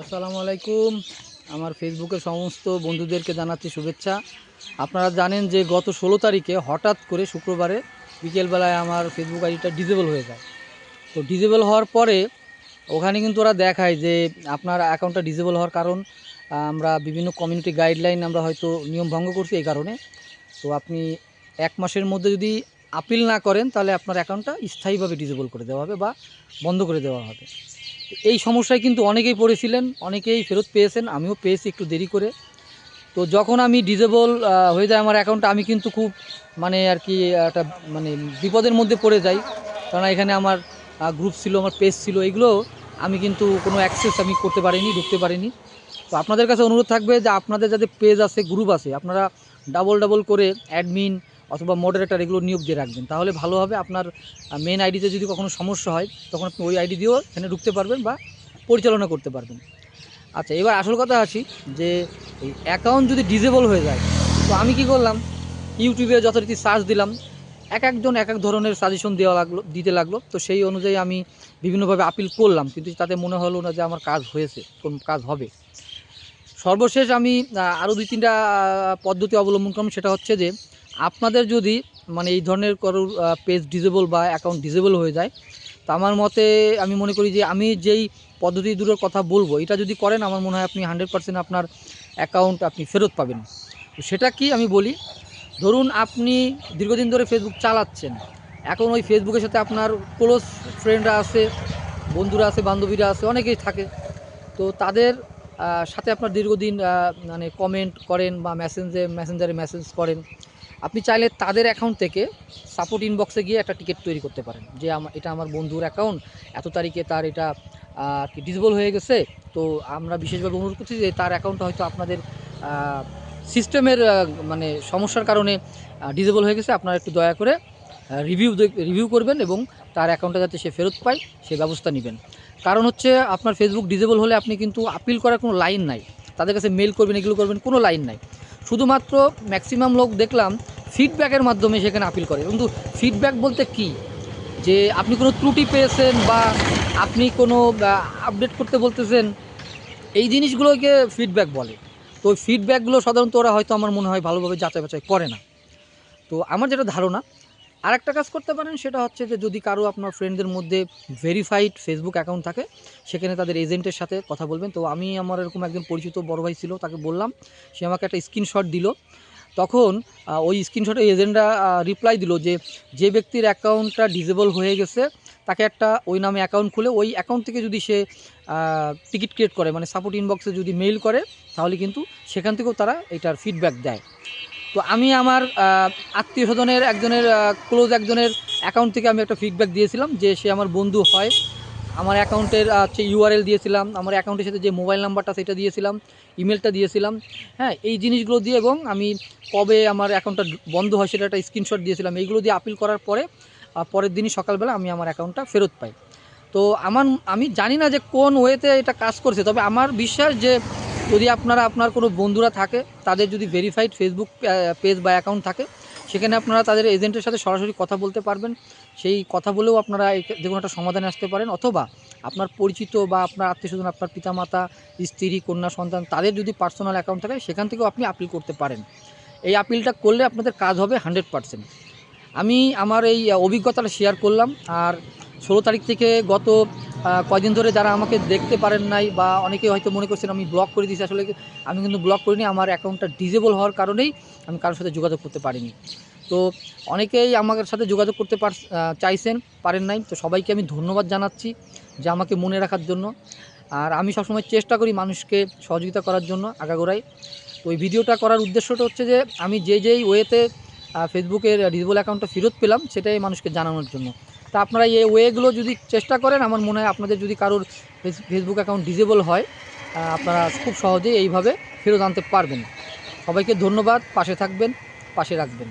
আসসালামু আলাইকুম। আমার ফেসবুকের সমস্ত বন্ধুদেরকে জানাচ্ছি শুভেচ্ছা। আপনারা জানেন যে গত ষোলো তারিখে হঠাৎ করে শুক্রবারে বিকেলবেলায় আমার ফেসবুক আইডিটা ডিজেবল হয়ে যায়। তো ডিজেবল হওয়ার পরে ওখানে কিন্তু ওরা দেখায় যে আপনার অ্যাকাউন্টটা ডিজেবল হওয়ার কারণ আমরা বিভিন্ন কমিউনিটি গাইডলাইন আমরা হয়তো নিয়ম ভঙ্গ করছি এই কারণে। তো আপনি এক মাসের মধ্যে যদি আপিল না করেন, তাহলে আপনার অ্যাকাউন্টটা স্থায়ীভাবে ডিজেবল করে দেওয়া হবে বা বন্ধ করে দেওয়া হবে। এই সমস্যায় কিন্তু অনেকেই পড়েছিলেন, অনেকেই ফেরত পেয়েছেন, আমিও পেয়েছি একটু দেরি করে। তো যখন আমি ডিজেবল হয়ে যায় আমার অ্যাকাউন্টটা আমি কিন্তু খুব মানে আর কি একটা মানে বিপদের মধ্যে পড়ে যাই। কারণ এখানে আমার গ্রুপ ছিল, আমার পেজ ছিল, এগুলো আমি কিন্তু কোনো অ্যাক্সেস আমি করতে পারিনি, ঢুকতে পারিনি। তো আপনাদের কাছে অনুরোধ থাকবে যে আপনাদের যাদের পেজ আছে গ্রুপ আছে, আপনারা ডাবল ডাবল করে অ্যাডমিন অথবা মডারেটার এগুলো নিয়োগ দিয়ে রাখবেন। তাহলে ভালো হবে আপনার মেন আইডিতে যদি কখনো সমস্যা হয়, তখন আপনি ওই আইডি দিয়েও এখানে ঢুকতে পারবেন বা পরিচালনা করতে পারবেন। আচ্ছা এবার আসল কথা আসি যে, এই অ্যাকাউন্ট যদি ডিজেবল হয়ে যায়, তো আমি কি করলাম? ইউটিউবে যথারীতি সার্চ দিলাম, এক একজন এক এক ধরনের সাজেশন দেওয়া লাগল, দিতে লাগল। তো সেই অনুযায়ী আমি বিভিন্নভাবে আপিল করলাম, কিন্তু তাতে মনে হলো না যে আমার কাজ হয়েছে, কোন কাজ হবে। সর্বশেষ আমি আরও দুই তিনটা পদ্ধতি অবলম্বন করলাম, সেটা হচ্ছে যে আপনাদের যদি মানে এই ধরনের কারোর পেজ ডিজেবল বা অ্যাকাউন্ট ডিজেবল হয়ে যায়, তো আমার মতে আমি মনে করি যে আমি যেই পদ্ধতি দুটোর কথা বলব, এটা যদি করেন, আমার মনে হয় আপনি হান্ড্রেড পার্সেন্ট আপনার অ্যাকাউন্ট আপনি ফেরত পাবেন। তো সেটা কি আমি বলি, ধরুন আপনি দীর্ঘদিন ধরে ফেসবুক চালাচ্ছেন, এখন ওই ফেসবুকের সাথে আপনার ক্লোজ ফ্রেন্ডরা আছে, বন্ধুরা আছে, বান্ধবীরা আছে, অনেকেই থাকে, তো তাদের সাথে আপনার দীর্ঘদিন মানে কমেন্ট করেন বা মেসেঞ্জে মেসেঞ্জারে মেসেজ করেন আপনি চাইলে তাদের অ্যাকাউন্ট থেকে সাপোর্ট ইনবক্সে গিয়ে একটা টিকিট তৈরি করতে পারেন। যে এটা আমার বন্ধুর অ্যাকাউন্ট এত তারিখে তার এটা কি ডিসেবল হয়ে গেছে। তো আমরা বিশেষভাবে অনুরোধ করছি যে তার অ্যাকাউন্টটা হয়তো আপনাদের সিস্টেমের মানে সমস্যার কারণে ডিসেবল হয়ে গেছে। আপনারা একটু দয়া করে রিভিউ রিভিউ করবেন এবং তার অ্যাকাউন্টটা যাতে সে ফেরত পায়, সে ব্যবস্থা নেবেন। কারণ হচ্ছে আপনার ফেসবুক ডিসেবল হলে আপনি কিন্তু আপিল করার কোনো লাইন নাই। তাদের কাছে মেল করবেন, এগুলো করবেন, কোনো লাইন নাই। শুধুমাত্র ম্যাক্সিমাম লোক দেখলাম ফিডব্যাকের মাধ্যমে সেখানে আপিল করে। কিন্তু ফিডব্যাক বলতে কি? যে আপনি কোনো ত্রুটি পেয়েছেন বা আপনি কোনো আপডেট করতে বলতেছেন, এই জিনিসগুলোকে ফিডব্যাক বলে। তো ওই ফিডব্যাকগুলো সাধারণত ওরা হয়তো আমার মনে হয় ভালোভাবে যাচাই বাছাই করে না। তো আমার যেটা ধারণা আর একটা কাজ করতে পারেন, সেটা হচ্ছে যে যদি কারও আপনার ফ্রেন্ডদের মধ্যে ভেরিফাইড ফেসবুক অ্যাকাউন্ট থাকে, সেখানে তাদের এজেন্টের সাথে কথা বলবেন। তো আমি আমার এরকম একজন পরিচিত বড় ভাই ছিল, তাকে বললাম, সে আমাকে একটা স্ক্রিনশট দিল। তখন ওই স্ক্রিনশটে এজেন্টরা রিপ্লাই দিল যে যে ব্যক্তির অ্যাকাউন্টটা ডিজেবল হয়ে গেছে, তাকে একটা ওই নামে অ্যাকাউন্ট খুলে, ওই অ্যাকাউন্ট থেকে যদি সে টিকিট ক্রিয়েট করে মানে সাপোর্ট ইনবক্সে যদি মেইল করে, তাহলে কিন্তু সেখান থেকেও তারা এটার ফিডব্যাক দেয়। তো আমি আমার আত্মীয় স্বজনের, একজনের ক্লোজ একজনের অ্যাকাউন্ট থেকে আমি একটা ফিডব্যাক দিয়েছিলাম যে, সে আমার বন্ধু হয় আমার অ্যাকাউন্টের হচ্ছে ইউআরএল দিয়েছিলাম, আমার অ্যাকাউন্টের সাথে যে মোবাইল নাম্বারটা, সেটা দিয়েছিলাম, ইমেলটা দিয়েছিলাম হ্যাঁ এই জিনিসগুলো দিয়ে এবং আমি কবে আমার অ্যাকাউন্টটা বন্ধ হয় সেটা একটা স্ক্রিনশট দিয়েছিলাম, এইগুলো দিয়ে আপিল করার পরে পরের দিনই সকালবেলা আমি আমার অ্যাকাউন্টটা ফেরত পাই। তো আমার, আমি জানি না যে কোন ওয়েতে এটা কাজ করছে, তবে আমার বিশ্বাস যে যদি আপনারা, আপনার কোনো বন্ধুরা থাকে, তাদের যদি ভেরিফাইড ফেসবুক পেজ বা অ্যাকাউন্ট থাকে সেখানে আপনারা তাদের এজেন্টের সাথে সরাসরি কথা বলতে পারবেন। সেই কথা বলেও আপনারা যে কোনো একটা সমাধানে আসতে পারেন। অথবা আপনার পরিচিত বা আপনার আত্মীয়স্বজন, আপনার পিতামাতা, স্ত্রী, কন্যা, সন্তান, তাদের যদি পার্সোনাল অ্যাকাউন্ট থাকে, সেখান থেকেও আপনি আপিল করতে পারেন। এই আপিলটা করলে আপনাদের কাজ হবে হান্ড্রেড পারসেন্ট আমি আমার এই, অভিজ্ঞতাটা শেয়ার করলাম। আর ষোলো তারিখ থেকে গত আহ, কয়দিন ধরে যারা আমাকে দেখতে পারেন নাই বা অনেকে হয়তো মনে করছেন আমি ব্লক করে দিয়েছি আসলে আমি কিন্তু ব্লক করিনি আমার অ্যাকাউন্টটা ডিজেবল হওয়ার কারণেই আমি কারোর সাথে যোগাযোগ করতে পারিনি। তো অনেকেই আমার সাথে যোগাযোগ করতে পার চাইছেন পারেন নাই তো সবাইকে আমি ধন্যবাদ জানাচ্ছি যে আমাকে মনে রাখার জন্য। আর আমি সবসময় চেষ্টা করি মানুষকে সহযোগিতা করার জন্য আগাগোড়াই। তো এই ভিডিওটা করার উদ্দেশ্যটা হচ্ছে যে আমি যে যেই ওয়েতে ফেসবুকের ডিজেবল অ্যাকাউন্টটা ফেরত পেলাম সেটাই মানুষকে জানানোর জন্য। তা আপনারা এই ওয়েগুলো যদি চেষ্টা করেন, আমার মনে হয় আপনাদের যদি কারোর ফেস- ফেসবুক অ্যাকাউন্ট ডিজেবল হয় আপনারা খুব সহজেই এইভাবে ফেরত আনতে পারবেন। সবাইকে ধন্যবাদ, পাশে থাকবেন, পাশে রাখবেন।